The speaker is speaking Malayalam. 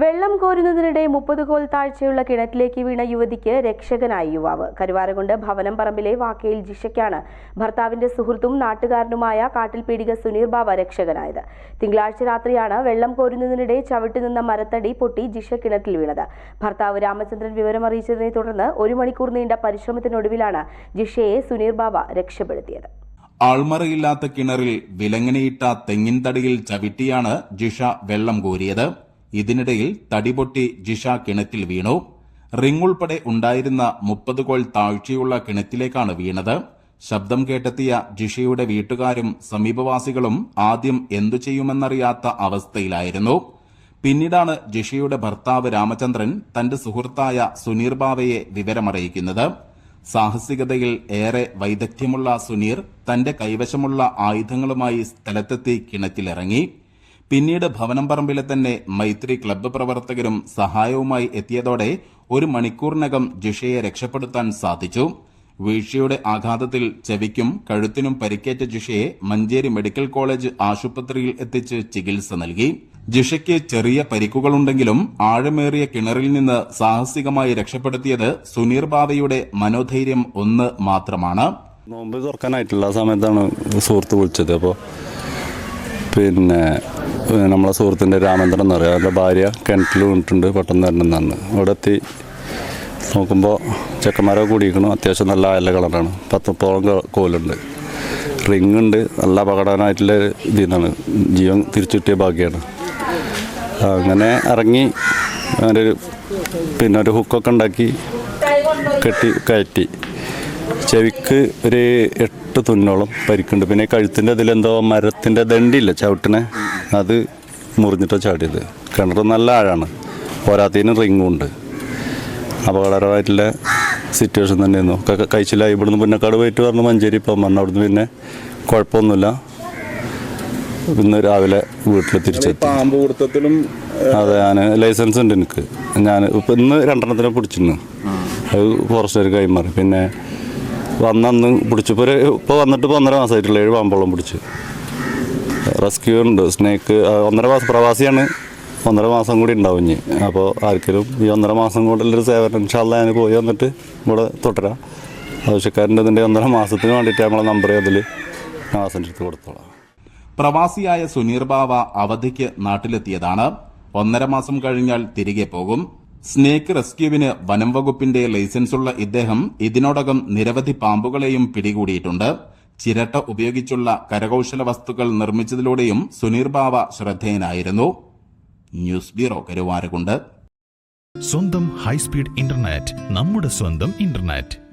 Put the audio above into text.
വെള്ളം കോരുന്നതിനിടെ മുപ്പത് കോൽ താഴ്ചയുള്ള കിണറ്റിലേക്ക് വീണ യുവതിക്ക് രക്ഷകനായി യുവാവ്. കരുവാരകുണ്ട് ഭവനം പറമ്പിലെ വാക്കയിൽ ജിഷയ്ക്കാണ്. ഭർത്താവിന്റെ സുഹൃത്തും നാട്ടുകാരനുമായ കാട്ടിൽ പീടിക സുനീർ ബാബ രക്ഷകനായത്. തിങ്കളാഴ്ച രാത്രിയാണ് വെള്ളം കോരുന്നതിനിടെ ചവിട്ടി നിന്ന മരത്തടി പൊട്ടി ജിഷ കിണറ്റിൽ വീണത്. ഭർത്താവ് രാമചന്ദ്രൻ വിവരം അറിയിച്ചതിനെ തുടർന്ന് ഒരു മണിക്കൂർ നീണ്ട പരിശ്രമത്തിനൊടുവിലാണ് ജിഷയെ സുനീർ ബാബ രക്ഷപ്പെടുത്തിയത്. ആൾമറയില്ലാത്ത കിണറിൽ വിലങ്ങനെയിട്ട തെങ്ങിൻ തടിയിൽ ചവിട്ടിയാണ് ജിഷ വെള്ളം കോരിയത്. ഇതിനിടയിൽ തടിപൊട്ടി ജിഷ കിണറ്റിൽ വീണു. റിംഗ് ഉൾപ്പെടെ ഉണ്ടായിരുന്ന മുപ്പത് കോൾ താഴ്ചയുള്ള കിണറ്റിലേക്കാണ് വീണത്. ശബ്ദം കേട്ടെത്തിയ ജിഷയുടെ വീട്ടുകാരും സമീപവാസികളും ആദ്യം എന്തു ചെയ്യുമെന്നറിയാത്ത അവസ്ഥയിലായിരുന്നു. പിന്നീടാണ് ജിഷയുടെ ഭർത്താവ് രാമചന്ദ്രൻ തന്റെ സുഹൃത്തായ സുനീർ ബാവയെ വിവരമറിയിക്കുന്നത്. സാഹസികതയിൽ ഏറെ വൈദഗ്ധ്യമുള്ള സുനീർ തന്റെ കൈവശമുള്ള ആയുധങ്ങളുമായി സ്ഥലത്തെത്തി കിണറ്റിലിറങ്ങി. പിന്നീട് ഭവനം പറമ്പിലെ തന്നെ മൈത്രി ക്ലബ്ബ് പ്രവർത്തകരും സഹായവുമായി എത്തിയതോടെ ഒരു മണിക്കൂറിനകം ജിഷയെ രക്ഷപ്പെടുത്താൻ സാധിച്ചു. വീഴ്ചയുടെ ആഘാതത്തിൽ ചെവിക്കും കഴുത്തിനും പരിക്കേറ്റ ജിഷയെ മഞ്ചേരി മെഡിക്കൽ കോളേജ് ആശുപത്രിയിൽ എത്തിച്ച് ചികിത്സ നൽകി. ജിഷയ്ക്ക് ചെറിയ പരിക്കുകളുണ്ടെങ്കിലും ആഴമേറിയ കിണറിൽ നിന്ന് സാഹസികമായി രക്ഷപ്പെടുത്തിയത് സുനീർ ബാബയുടെ മനോധൈര്യം ഒന്ന് മാത്രമാണ്. നോമ്പ് തുറക്കാനായിട്ടുള്ള സമയത്താണ് സുഹൃത്ത് വിളിച്ചത്. അപ്പോൾ പിന്നെ നമ്മളെ സുഹൃത്തിന്റെ രാമേന്ദ്രൻ എന്ന് പറയാം. അവരുടെ ഭാര്യ കിണറ്റിൽ വീണിട്ടുണ്ട്. പെട്ടെന്ന് വരണമെന്നാണ് അവിടെ എത്തി നോക്കുമ്പോൾ ചെക്കന്മാരൊക്കെ കൂടിയിരിക്കണം അത്യാവശ്യം നല്ല അയല കളറാണ്. പത്ത് മുപ്പതോളം കോലുണ്ട്. റിങ് ഉണ്ട്. നല്ല അപകടനായിട്ടുള്ള നിന്നാണ് ജീവൻ തിരിച്ചു കിട്ടിയ ഭാഗ്യമാണ് അങ്ങനെ ഇറങ്ങി അങ്ങനെ ഒരു പിന്നെ ഒരു ഹുക്കൊക്കെ ഉണ്ടാക്കി കെട്ടി കയറ്റി. ചെവിക്ക് ഒരു എട്ട് തുന്നോളം പരിക്കുണ്ട്. പിന്നെ കഴുത്തിന്റെ ഇതിലെന്തോ മരത്തിന്റെ ദണ്ടില്ല ചവിട്ടിനെ? അത് മുറിഞ്ഞിട്ടോ ചാടിയത്. കിണർ നല്ല ആഴാണ്. പോരാത്തതിന് റിങ്ങും ഉണ്ട് അപകടകരമായിട്ടുള്ള സിറ്റുവേഷൻ തന്നെയായിരുന്നു. കഴിച്ചില്ല. ഇവിടുന്ന് പുന്നക്കാട് പോയിട്ട് പറഞ്ഞു മഞ്ചേരി ഇപ്പം വന്നു അവിടുന്ന് പിന്നെ കുഴപ്പമൊന്നുമില്ല. ഇന്ന് രാവിലെ വീട്ടിൽ തിരിച്ചെത്തി പാമ്പ് കൊടുത്തത്തിലും അതെ ഞാൻ ലൈസൻസ് ഉണ്ട് എനിക്ക്. ഞാൻ ഇപ്പം ഇന്ന് രണ്ടെണ്ണത്തിനെ പിടിച്ചിരുന്നു. അത് ഫോറസ്റ്റുകാർ കൈമാറി. പിന്നെ വന്നന്ന് പിടിച്ചപ്പോൾ ഒരു ഇപ്പോൾ വന്നിട്ട് ഇപ്പോൾ ഒന്നര മാസമായിട്ടുള്ള ഏഴ് പാമ്പോളം പിടിച്ച്. റെസ്ക്യൂ ഉണ്ട്. സ്നേക്ക് ഒന്നര മാസം പ്രവാസിയാണ്. ഒന്നര മാസം കൂടി ഉണ്ടാവും ഇനി. അപ്പോൾ ആർക്കെങ്കിലും ഈ ഒന്നര മാസം കൊണ്ടുള്ളൊരു സേവനം ഇൻഷാല്ല ഞാൻ പോയി വന്നിട്ട് ഇവിടെ തുടരാം ആവശ്യക്കാരന്റെ ഇതിന്റെ ഒന്നര മാസത്തിന് വേണ്ടിയിട്ട് നമ്മളെ നമ്പർ അതിൽ മാസന്റെ അടുത്ത് കൊടുത്തോളാം. പ്രവാസിയായ സുനീർ ബാവ അവധിക്ക് നാട്ടിലെത്തിയതാണ്. ഒന്നര മാസം കഴിഞ്ഞാൽ തിരികെ പോകും. സ്നേക്ക് റെസ്ക്യൂവിന് വനം വകുപ്പിന്റെ ലൈസൻസുള്ള ഇദ്ദേഹം ഇതിനോടകം നിരവധി പാമ്പുകളെയും പിടികൂടിയിട്ടുണ്ട്. ചിരട്ട ഉപയോഗിച്ചുള്ള കരകൗശല വസ്തുക്കൾ നിർമ്മിച്ചതിലൂടെയും Suneer Bava ശ്രദ്ധേയനായിരുന്നു. News bureau Karuvarakundu. സ്വന്തം ഹൈസ്പീഡ് ഇന്റർനെറ്റ് നമ്മുടെ സ്വന്തം ഇന്റർനെറ്റ്.